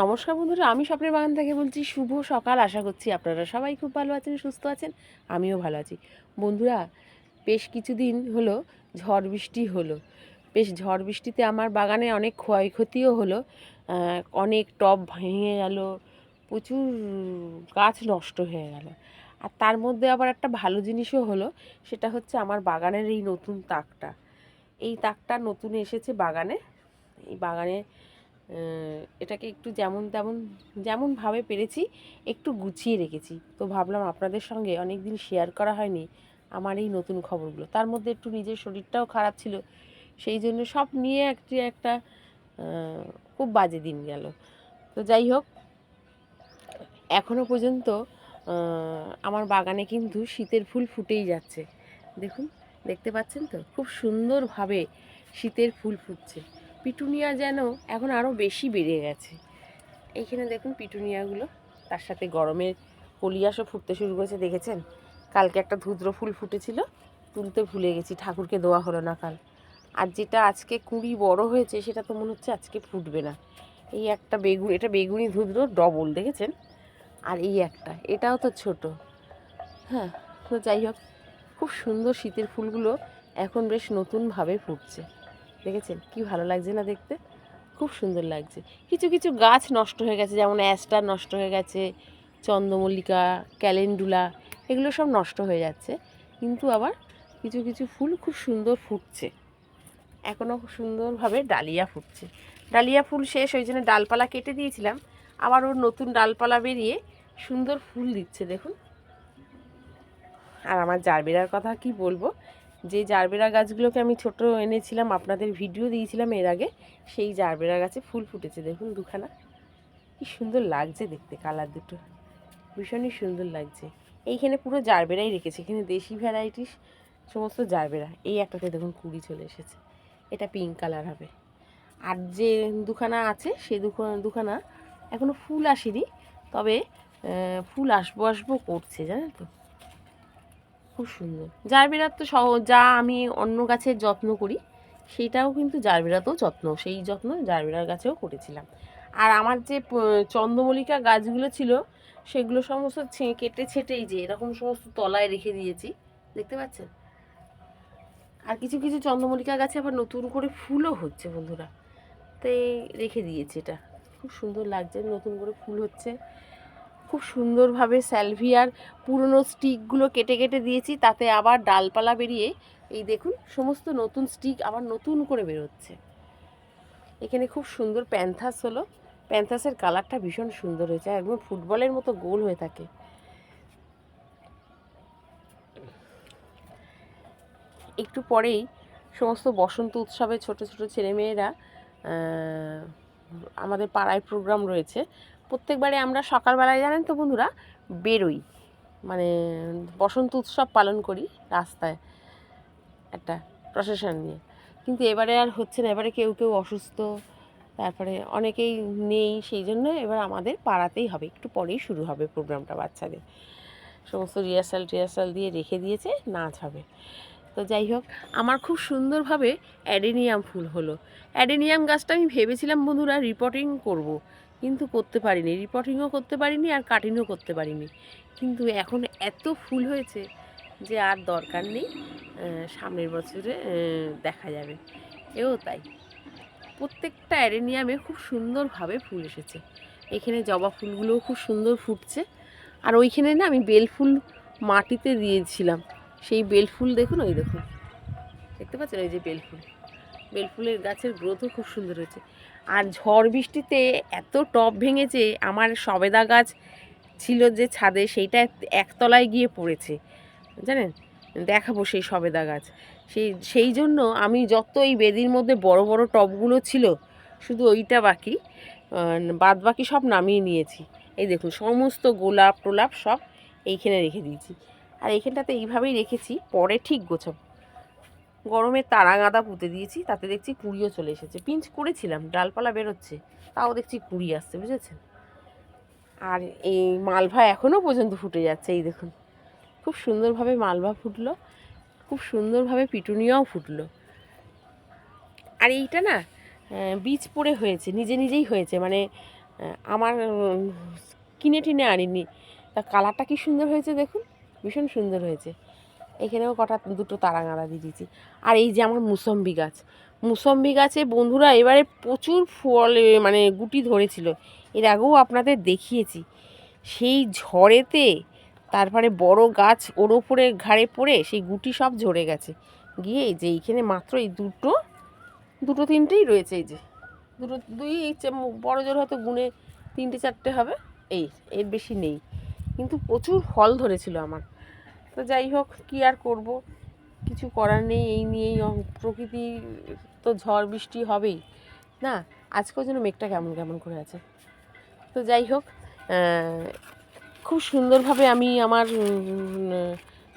নমস্কার বন্ধুরা, আমি স্বপ্নের বাগান থেকে বলছি শুভ সকাল। আশা করছি আপনারা সবাই খুব ভালো আছেন, সুস্থ আছেন, আমিও ভালো আছি। বন্ধুরা, বেশ কিছুদিন হলো ঝড় বৃষ্টি হলো। বেশ ঝড় বৃষ্টিতে আমার বাগানে অনেক ক্ষয়ক্ষতিও হলো। অনেক টব ভেঙে গেল, প্রচুর গাছ নষ্ট হয়ে গেল। আর তার মধ্যে আবার একটা ভালো জিনিসও হলো, সেটা হচ্ছে আমার বাগানের এই নতুন তাকটা। এই তাকটা নতুন এসেছে বাগানে। এই বাগানে এটাকে একটু যেমন তেমন যেমনভাবে পেরেছি, একটু গুছিয়ে রেখেছি। তো ভাবলাম আপনাদের সঙ্গে অনেক দিন শেয়ার করা হয়নি আমার এই নতুন খবরগুলো। তার মধ্যে একটু নিজের শরীরটাও খারাপ ছিল, সেই জন্য সব নিয়ে একটি একটা খুব বাজে দিন গেল। তো যাই হোক এখনও পর্যন্ত আমার বাগানে কিন্তু শীতের ফুল ফুটেই যাচ্ছে। দেখুন, দেখতে পাচ্ছেন তো? খুব সুন্দরভাবে শীতের ফুল ফুটছে। পিটুনিয়া যেন এখন আরও বেশি বেড়ে গেছে। এইখানে দেখুন পিটুনিয়াগুলো, তার সাথে গরমের কলিয়াসও ফুটতে শুরু করেছে, দেখেছেন? কালকে একটা ধুদ্র ফুল ফুটেছিল, তুলতে ভুলে গেছি, ঠাকুরকে দেওয়া হলো না কাল। আর যেটা আজকে কুড়ি বড় হয়েছে, সেটা তো মনে হচ্ছে আজকে ফুটবে না। এই একটা বেগুন এটা বেগুনি ধুদ্র, ডবল, দেখেছেন? আর এই একটা, এটাও তো ছোট। হ্যাঁ তো যাই হোক, খুব সুন্দর শীতের ফুলগুলো এখন বেশ নতুনভাবে ফুটছে। দেখেছেন? কি ভালো লাগছে না দেখতে? খুব সুন্দর লাগছে। কিছু কিছু গাছ নষ্ট হয়ে গেছে, যেমন অ্যাস্টার নষ্ট হয়ে গেছে, চন্দ্রমল্লিকা, ক্যালেন্ডুলা, এগুলো সব নষ্ট হয়ে যাচ্ছে। কিন্তু আবার কিছু কিছু ফুল খুব সুন্দর ফুটছে। এখনও খুব সুন্দরভাবে ডালিয়া ফুটছে। ডালিয়া ফুল শেষ, ওই জন্য ডালপালা কেটে দিয়েছিলাম। আবার ওর নতুন ডালপালা বেরিয়ে সুন্দর ফুল দিচ্ছে, দেখুন। আর আমার জারবেরার কথা কি বলব? যে জারবেরা গাছগুলোকে আমি ছোট এনেছিলাম, আপনাদের ভিডিও দিয়েছিলাম এর আগে, সেই জারবেরা গাছে ফুল ফুটেছে। দেখুন দুখানা। কি সুন্দর লাগছে দেখতে কালার দুটো। ভীষণই সুন্দর লাগছে। এইখানে পুরো জারবেরাই রেখেছে। এখানে দেশি ভ্যারাইটিস, সমস্ত জারবেরা। এই একটাতে দেখুন কুড়ি চলে এসেছে। এটা পিঙ্ক কালার হবে। আর যে দুখানা আছে, সে দুখানা দুখানা এখনও ফুল আসেনি। তবে ফুল আসব আসব করছে, জানেন তো? খুব সুন্দর। জারবেরার তো সহ, যা আমি অন্য গাছের যত্ন করি সেইটাও কিন্তু জারবেরাতেও যত্ন, সেই যত্ন জারবেরার গাছেও করেছিলাম। আর আমার যে চন্দ্রমল্লিকা গাছগুলো ছিল, সেগুলো সমস্ত কেটে ছেটেই যে এরকম সমস্ত তলায় রেখে দিয়েছি, দেখতে পাচ্ছেন? আর কিছু কিছু চন্দ্রমল্লিকা গাছে আবার নতুন করে ফুলও হচ্ছে বন্ধুরা। তাই রেখে দিয়েছি এটা। খুব সুন্দর লাগছে, নতুন করে ফুল হচ্ছে। খুব সুন্দরভাবে স্যালভিয়ার পুরনো স্টিকগুলো কেটে কেটে দিয়েছি, তাতে আবার ডালপালা বেরিয়ে এই দেখুন সমস্ত নতুন স্টিক আবার নতুন করে বেরোচ্ছে। এখানে খুব সুন্দর প্যান্থাস হলো। প্যান্থাসের কালারটা ভীষণ সুন্দর হয়েছে, একদম ফুটবলের মতো গোল হয়ে থাকে। একটু পরেই সমস্ত বসন্ত উৎসবে ছোট ছোট ছেলেমেয়েরা আমাদের পাড়ায় প্রোগ্রাম রয়েছে। প্রত্যেকবারে আমরা সকালবেলায়, জানেন তো বন্ধুরা, বেরোই। মানে বসন্ত উৎসব পালন করি রাস্তায় একটা প্রসেশন নিয়ে। কিন্তু এবারে আর হচ্ছে না, এবারে কেউ কেউ অসুস্থ, তারপরে অনেকেই নেই, সেই জন্য এবার আমাদের পাড়াতেই হবে। একটু পরেই শুরু হবে প্রোগ্রামটা বাচ্চাদের। সমস্ত রিহার্সাল টিহার্সাল দিয়ে রেখে দিয়েছে, নাচ হবে। তো যাই হোক, আমার খুব সুন্দরভাবে অ্যাডেনিয়াম ফুল হলো। অ্যাডেনিয়াম গাছটা আমি ভেবেছিলাম বন্ধুরা রিপোর্টিং করব। কিন্তু করতে পারিনি রিপোর্টিংও করতে পারিনি আর কাটিংও করতে পারিনি। কিন্তু এখন এত ফুল হয়েছে যে আর দরকার নেই সামনের বছরে দেখা যাবে। এও তাই। প্রত্যেকটা অ্যারেনিয়ামে খুব সুন্দরভাবে ফুল এসেছে। এখানে জবা ফুলগুলোও খুব সুন্দর ফুটছে। আর ওইখানে না আমি বেল ফুল মাটিতে দিয়েছিলাম। সেই বেল ফুল দেখুন, ওই দেখুন। দেখতে পাচ্ছেন? ওই যে বেল ফুল। বেল ফুলের গাছের গ্রোথও খুব সুন্দর হয়েছে। আর ঝড় বৃষ্টিতে এত টব ভেঙেছে, আমার সবেদা গাছ ছিল যে ছাদে, সেইটা একতলায় গিয়ে পড়েছে। জানেন? দেখাবো সেই সবেদা গাছ। সেই সেই জন্য আমি যত এই বেদির মধ্যে বড় বড় টবগুলো ছিল, শুধু ওইটা বাকি বাদ বাকি সব নামিয়ে নিয়েছি। এই দেখুন, সমস্ত গোলাপ টোলাপ সব এইখানে রেখে দিয়েছি। আর এইখানটাতে এইভাবেই রেখেছি, পরে ঠিক গোছাবো। গরমে তারা গাঁদা পুঁতে দিয়েছি, তাতে দেখছি কুড়িও চলে এসেছে। পিঞ্চ করেছিলাম, ডালপালা বেরোচ্ছে, তাও দেখছি কুড়ি আসছে, বুঝেছেন? আর এই মালভা এখনও পর্যন্ত ফুটে যাচ্ছে, এই দেখুন। খুব সুন্দরভাবে মালভা ফুটলো, খুব সুন্দরভাবে পিটুনিয়াও ফুটলো। আর এইটা না বীজ পড়ে হয়েছে, নিজে নিজেই হয়েছে মানে আমার কিনে টিনে আনিনি। তা কালারটা কি সুন্দর হয়েছে দেখুন, ভীষণ সুন্দর হয়েছে। এখানেও কটা দুটো তারাঙাড়া দিয়ে দিয়েছি। আর এই যে আমার মুসম্বি গাছ, মুসম্বি গাছে বন্ধুরা এবারে প্রচুর ফল মানে গুটি ধরেছিল। এর আগেও আপনাদের দেখিয়েছি। সেই ঝড়েতে তারপরে বড় গাছ ওর ওপরে ঘাড়ে পড়ে সেই গুটি সব ঝরে গেছে। গিয়ে যে এইখানে মাত্র এই দুটো দুটো তিনটেই রয়েছে এই যে। দুটো, দুই বড় জোর হয়তো গুনে তিনটে চারটে হবে, এই এর বেশি নেই। কিন্তু প্রচুর ফল ধরেছিল আমার। তো যাই হোক, কী আর করব? কিছু করার নেই, এই নিয়েই প্রকৃতি তো ঝড় বৃষ্টি হবেই, না? আজকেও যেন মেঘটা কেমন কেমন করে আছে। তো যাই হোক খুব সুন্দরভাবে আমি আমার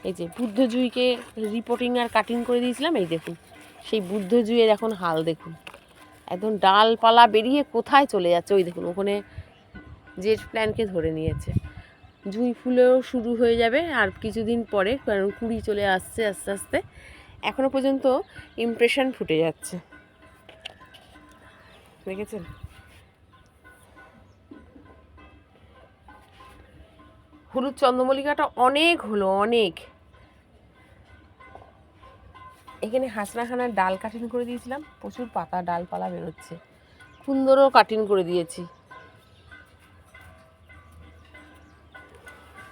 এই যে বুদ্ধজুইকে রিপোর্টিং আর কাটিং করে দিয়েছিলাম, এই দেখুন, সেই বুদ্ধজুইয়ের এখন হাল দেখুন। একদম ডালপালা বেরিয়ে কোথায় চলে যাচ্ছে? ওই দেখুন, ওখানে জেট প্ল্যানকে ধরে নিয়েছে। জুঁই ফুলেও শুরু হয়ে যাবে আর কিছুদিন পরে, কারণ কুড়ি চলে আসছে আস্তে আস্তে। এখনও পর্যন্ত ইমপ্রেশন ফুটে যাচ্ছে। দেখেছেন? হলুদ চন্দ্রমল্লিকাটা অনেক হলো, অনেক। এখানে হাসনাখানার ডাল কাটিং করে দিয়েছিলাম। প্রচুর পাতা, ডালপালা বেরোচ্ছে। সুন্দরও কাটিং করে দিয়েছি।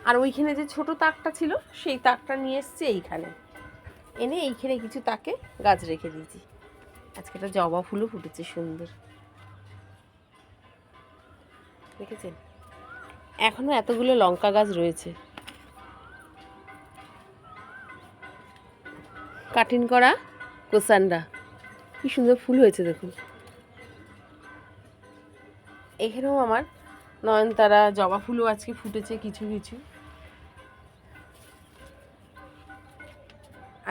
আর ওইখানে যে ছোট তাকটা ছিল, সেই তাকটা নিয়ে এসছে এইখানে। এনে এইখানে কিছু তাকে গাছ রেখে দিয়েছি। আজকে একটা জবা ফুলও ফুটেছে সুন্দর। দেখেছেন? এখনও এতগুলো লঙ্কা গাছ রয়েছে। কাটিং করা কোসান্ডা। কি সুন্দর ফুল হয়েছে দেখুন। এখানেও আমার নয়নতারা জবা ফুলও আজকে ফুটেছে কিছু কিছু।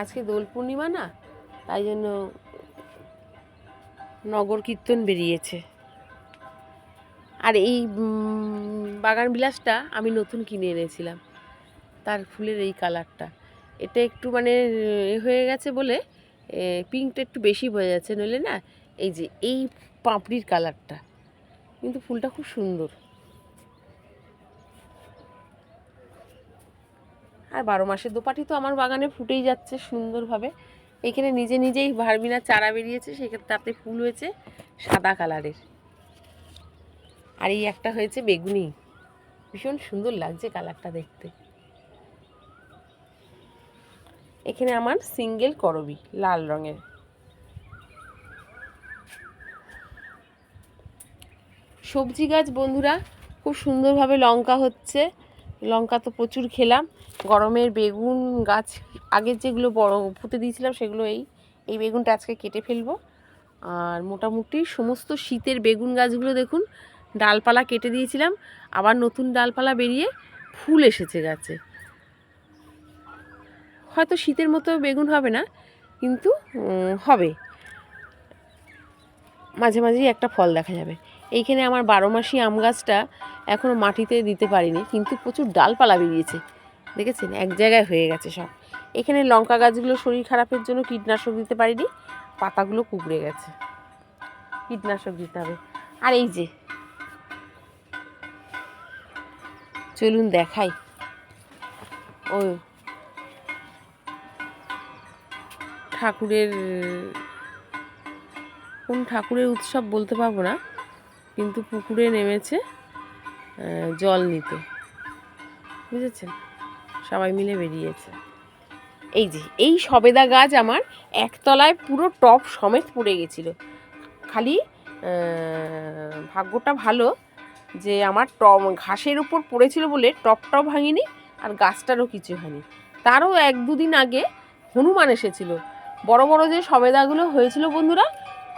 আজকে দোল পূর্ণিমা না, তাই জন্য নগর কীর্তন বেরিয়েছে। আর এই বাগান বিলাসটা আমি নতুন কিনে এনেছিলাম, তার ফুলের এই কালারটা। এটা একটু মানে হয়ে গেছে বলে পিঙ্কটা একটু বেশি বোঝা যাচ্ছে, নইলে না, এই যে এই পাপড়ির কালারটা, কিন্তু ফুলটা খুব সুন্দর। আর বারো মাসের দোপাটি তো আমার বাগানে ফুটেই যাচ্ছে সুন্দরভাবে। এখানে নিজে নিজেই ভারমিনার চারা বেরিয়েছে, সেক্ষেত্রে তাতে ফুল হয়েছে সাদা কালারের। আর এই একটা হয়েছে বেগুনি। ভীষণ সুন্দর লাগছে কালারটা দেখতে। এখানে আমার সিঙ্গেল করবি, লাল রঙের। সবজি গাছ বন্ধুরা, খুব সুন্দরভাবে লঙ্কা হচ্ছে। লঙ্কা তো প্রচুর খেলাম। গরমের বেগুন গাছ আগের যেগুলো বড় পুঁতে দিয়েছিলাম সেগুলো এই এই বেগুনটা আজকে কেটে ফেলব। আর মোটামুটি সমস্ত শীতের বেগুন গাছগুলো দেখুন, ডালপালা কেটে দিয়েছিলাম। আবার নতুন ডালপালা বেরিয়ে ফুল এসেছে গাছে। হয়তো শীতের মতো বেগুন হবে না, কিন্তু হবে। মাঝে মাঝেই একটা ফল দেখা যাবে। এইখানে আমার বারো মাসি আম গাছটা এখনও মাটিতে দিতে পারিনি, কিন্তু প্রচুর ডালপালা বেরিয়েছে। দেখেছেন? এক জায়গায় হয়ে গেছে সব। এখানে লঙ্কা গাছগুলো শরীর খারাপের জন্য কীটনাশক দিতে পারিনি, পাতাগুলো কুকড়ে গেছে। কীটনাশক দিতে হবে। আর এই যে, চলুন দেখাই। ও, ঠাকুরের, কোন ঠাকুরের উৎসব বলতে পারব না। কিন্তু পুকুরে নেমেছে জল নিতে। বুঝেছেন? সবাই মিলে বেরিয়েছে। এই যে, এই সবেদা গাছ আমার একতলায় পুরো টপ সমেত পড়ে গেছিল। খালি ভাগ্যটা ভালো যে আমার টপ ঘাসের উপর পড়েছিল বলে টপটাও ভাঙিনি আর গাছটারও কিছু হয়নি। তারও এক দুদিন আগে হনুমান এসেছিল। বড় বড় যে সবেদাগুলো হয়েছিল বন্ধুরা,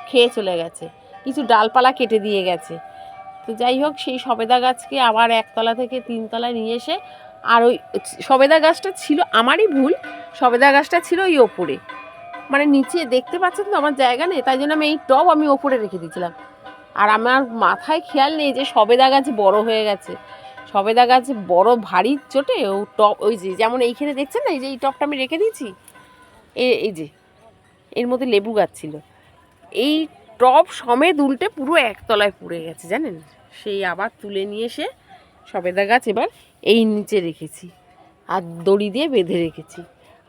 খেয়ে চলে গেছে। কিছু ডালপালা কেটে দিয়ে গেছে। তো যাই হোক, সেই সবেদা গাছকে আবার একতলা থেকে তিনতলায় নিয়ে এসে আর ওই সবেদা গাছটা ছিল আমারই ভুল, সবেদা গাছটা ছিল ওই ওপরে। মানে নিচে দেখতে পাচ্ছেন তো আমার জায়গা নেই, তাই জন্য আমি এই টব আমি ওপরে রেখে দিয়েছিলাম। আর আমার মাথায় খেয়াল নেই যে সবেদা গাছ বড় হয়ে গেছে। সবেদা গাছ বড় ভারী চোটে ও টপ ওই যে যেমন এইখানে দেখছেন না, এই যে এই টপটা আমি রেখে দিয়েছি? এই যে, এর মধ্যে লেবু গাছ ছিল। এই টপ সমেত উল্টে পুরো একতলায় পুড়ে গেছে, জানেন? সেই আবার তুলে নিয়ে এসে সবেদা গাছ এবার এই নিচে রেখেছি আর দড়ি দিয়ে বেঁধে রেখেছি।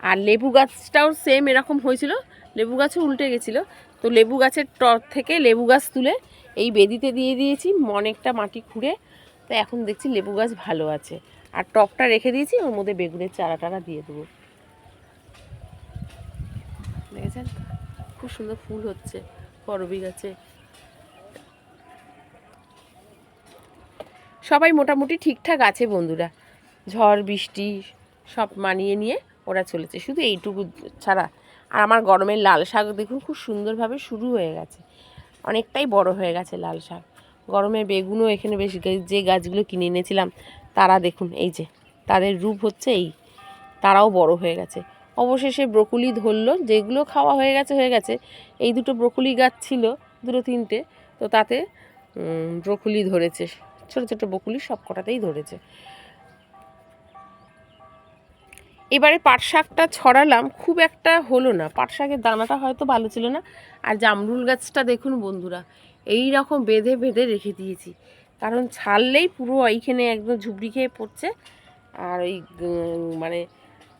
আর লেবু গাছটাও সেম এরকম হয়েছিল, লেবু গাছও উল্টে গেছিল। তো লেবু গাছের টর থেকে লেবু গাছ তুলে এই বেদিতে দিয়ে দিয়েছি, অনেকটা মাটি খুঁড়ে। তো এখন দেখছি লেবু গাছ ভালো আছে। আর টপটা রেখে দিয়েছি, ওর মধ্যে বেগুনের চারা টারা দিয়ে দেবো। দেখেছেন? খুব সুন্দর ফুল হচ্ছে। করবি গাছে সবাই মোটামুটি ঠিকঠাক আছে বন্ধুরা। ঝড়, বৃষ্টি সব মানিয়ে নিয়ে ওরা চলেছে। শুধু এইটুকু ছাড়া। আর আমার গরমের লাল শাক দেখুন খুব সুন্দরভাবে শুরু হয়ে গেছে। অনেকটাই বড় হয়ে গেছে লাল শাক। গরমে বেগুনও এখানে বেশ যে গাছগুলো কিনে এনেছিলাম, তারা দেখুন, এই যে, তাদের রূপ হচ্ছে এই। তারাও বড় হয়ে গেছে। অবশেষে ব্রকুলি ধরলো, যেগুলো খাওয়া হয়ে গেছে হয়ে গেছে। এই দুটো ব্রকুলি গাছ ছিল, দুটো তিনটে, তো তাতে ব্রকুলি ধরেছে। ছোট ছোট বকুলি সব কটাতেই ধরেছে। এবারে পাট শাকটা ছড়ালাম, খুব একটা হলো না। পাট শাকের দানাটা হয়তো ভালো ছিল না। আর জামরুল গাছটা দেখুন বন্ধুরা, এই রকম বেঁধে বেঁধে রেখে দিয়েছি। কারণ ছাড়লেই পুরো এইখানে একদম ঝুবড়ি খেয়ে পড়ছে। আর ওই মানে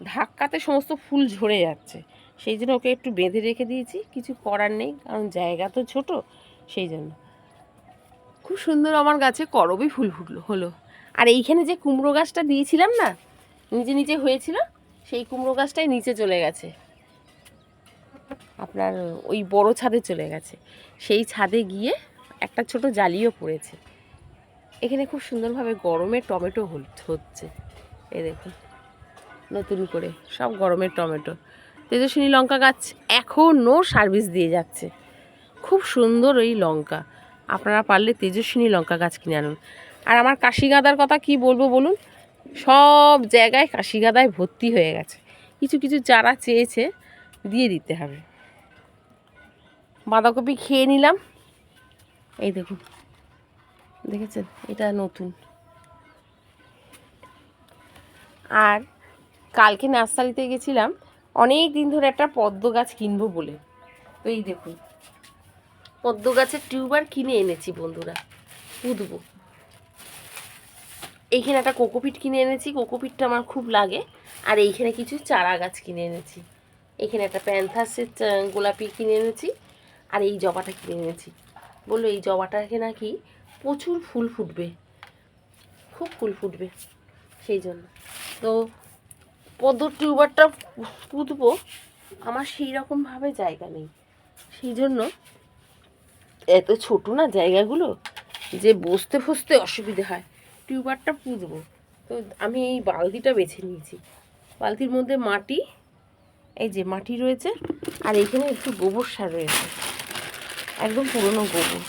ধাক্কাতে সমস্ত ফুল ঝরে যাচ্ছে। সেই জন্য ওকে একটু বেঁধে রেখে দিয়েছি। কিছু করার নেই, কারণ জায়গা তো ছোট, সেই জন্য। খুব সুন্দর আমার গাছে করবই ফুল ফুটলো, হলো। আর এইখানে যে কুমড়ো গাছটা দিয়েছিলাম না নিচে নিচে হয়েছিল, সেই কুমড়ো গাছটাই নিচে চলে গেছে। আপনার ওই বড় ছাদে চলে গেছে। সেই ছাদে গিয়ে একটা ছোট জালিও পড়েছে। এখানে খুব সুন্দরভাবে গরমে টমেটো হচ্ছে। এ দেখুন। নতুন করে, সব গরমের টমেটো। তেজস্বিনী লঙ্কা গাছ এখনও সার্ভিস দিয়ে যাচ্ছে। খুব সুন্দর ওই লঙ্কা। আপনারা পারলে তেজস্বিনী লঙ্কা গাছ কিনে আনুন। আর আমার কাশি গাঁদার কথা কি বলব বলুন? সব জায়গায় কাশি গাদায় ভর্তি হয়ে গেছে। কিছু কিছু চারা চেয়েছে, দিয়ে দিতে হবে। বাঁধাকপি খেয়ে নিলাম। এই দেখুন, দেখেছেন? এটা নতুন। আর কালকে নার্সারিতে গেছিলাম, অনেক দিন ধরে একটা পদ্ম গাছ কিনবো বলে। তো এই দেখুন, পদ্ম গাছের টিউবার কিনে এনেছি বন্ধুরা, পুঁতবো। এইখানে একটা কোকোপিট কিনে এনেছি, কোকোপিটটা আমার খুব লাগে, আর এইখানে কিছু চারা গাছ কিনে এনেছি। এখানে একটা প্যান্থাসের গোলাপি কিনে এনেছি, আর এই জবাটা কিনে এনেছি। বলল, এই জবাটাকে নাকি প্রচুর ফুল ফুটবে, খুব ফুল ফুটবে, সেই জন্য। তো পদ্ম টিউবারটা পুঁতবো, আমার সেই রকমভাবে জায়গা নেই। সেই জন্য এত ছোট না জায়গাগুলো যে বসতে ফসতে অসুবিধে হয়। টিউবারটা পুঁতবো। তো আমি এই বালতিটা বেছে নিয়েছি। বালতির মধ্যে মাটি, এই যে মাটি রয়েছে, আর এখানে একটু গোবর সার রয়েছে। একদম পুরনো গোবর।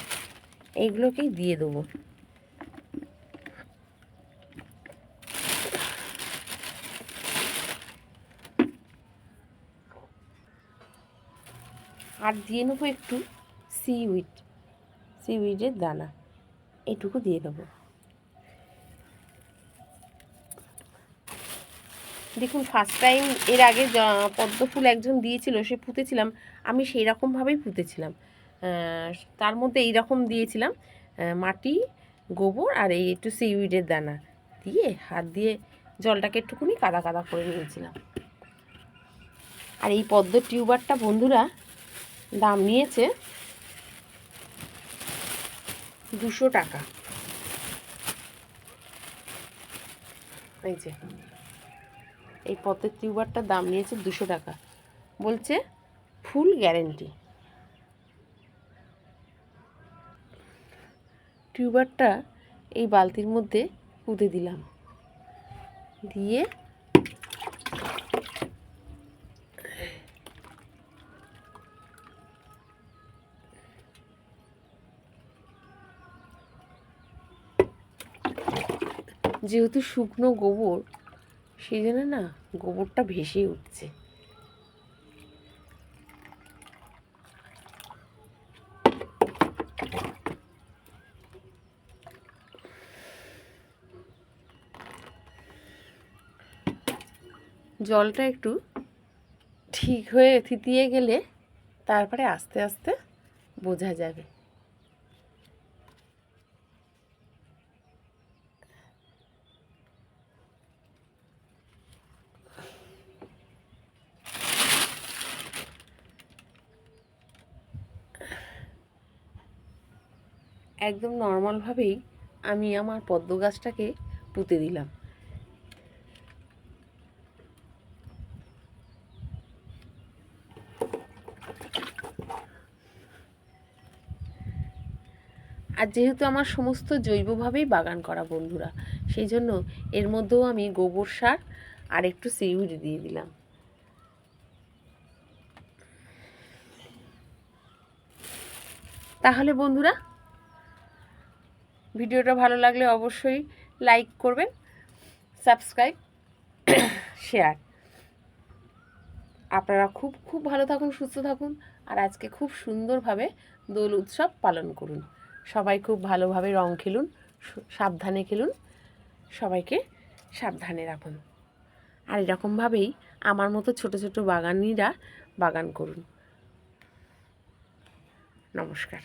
এইগুলোকেই দিয়ে দেবো। আর দিয়ে নেব একটু সিউইড সিউইডের দানা। এটুকু দিয়ে দেবো দেখুন ফার্স্ট টাইম এর আগে পদ্ম ফুল একজন দিয়েছিল, সে পুঁতেছিলাম। আমি সেই রকমভাবেই পুঁতেছিলাম তার মধ্যে এই রকম দিয়েছিলাম মাটি, গোবর আর এই একটু সিউইডের দানা দিয়ে হাত দিয়ে জলটাকে একটুকুনি কাদা কাদা করে নিয়েছিলাম। আর এই পদ্ম টিউবারটা বন্ধুরা দাম নিয়েছে দুশো টাকা। এই যে, এই পদ্মের টিউবারটার দাম নিয়েছে দুশো টাকা। বলছে, ফুল গ্যারেন্টি। টিউবারটা এই বালতির মধ্যে পুঁতে দিলাম। দিয়ে যেহেতু শুকনো গোবর, সেই জন্য না গোবরটা ভেসে উঠছে। জলটা একটু ঠিক হয়ে থিতিয়ে গেলে তারপরে আস্তে আস্তে বোঝা যাবে। একদম নর্মালভাবেই আমি আমার পদ্ম গাছটাকে পুঁতে দিলাম। আর যেহেতু আমার সমস্ত জৈবভাবেই বাগান করা বন্ধুরা, সেই জন্য এর মধ্যেও আমি গোবর সার আর একটু সিউড়ি দিয়ে দিলাম। তাহলে বন্ধুরা ভিডিওটা ভালো লাগলে অবশ্যই লাইক করবেন, সাবস্ক্রাইব, শেয়ার। আপনারা খুব খুব ভালো থাকুন, সুস্থ থাকুন, আর আজকে খুব সুন্দরভাবে দোল উৎসব পালন করুন। সবাই খুব ভালোভাবে রং খেলুন সাবধানে খেলুন, সবাইকে সাবধানে রাখুন। আর এরকমভাবেই আমার মতো ছোট ছোট বাগানিরা বাগান করুন। নমস্কার।